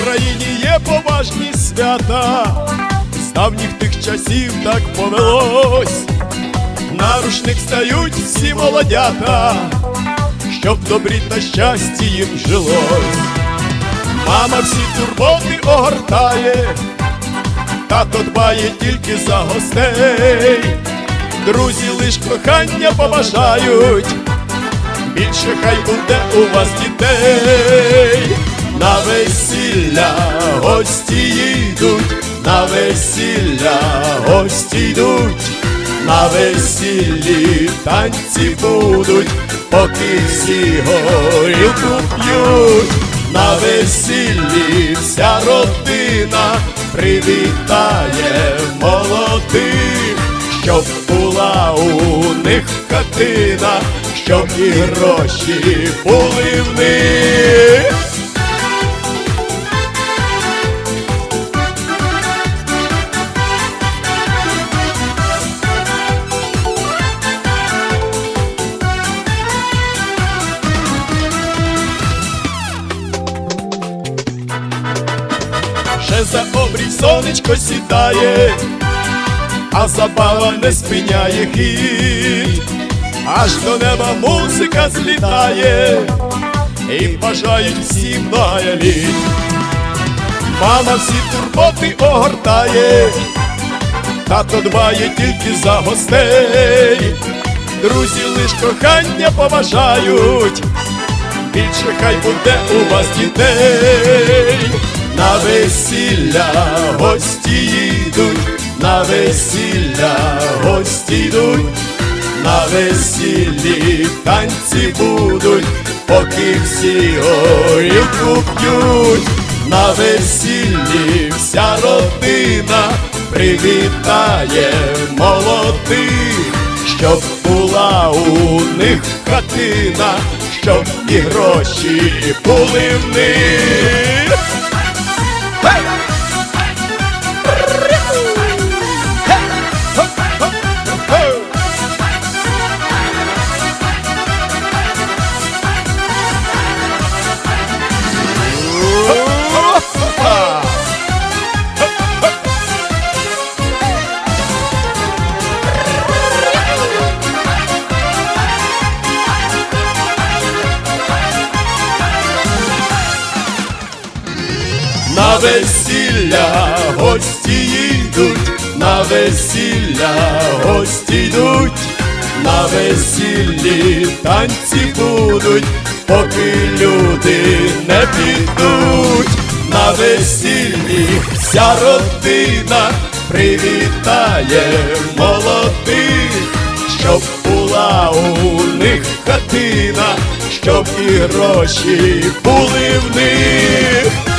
Україні є поважні свята, з давніх тих часів так повелось, на рушник стають всі молодята, щоб добрі та щасті їм жилось. Мама всі турботи огортає, тато дбає тільки за гостей, друзі лиш кохання побажають більше хай буде у вас дітей. Весілля гості йдуть, на весіллі танці будуть, поки всі горілку п'ють, на весіллі вся родина привітає молодих щоб була у них хатина, щоб і гроші були в них. За обрій сонечко сідає, а забава не спиняє хід, аж до неба музика злітає, і бажають всім многая літ. Мама всі турботи огортає, тато дбає тільки за гостей, друзі лиш кохання поважають, більше хай буде у вас дітей. На весілля гості їдуть, на весілля гості йдуть, на весіллі танці будуть, поки всі горілку п'ють, на весіллі вся родина привітає молодих, щоб була у них хатина, щоб і гроші були в них. На весілля гості їдуть, на весілля гості йдуть, на весіллі танці будуть, поки люди не підуть, на весіллі вся родина привітає молодих, щоб була у них хатина, щоб і гроші були в них.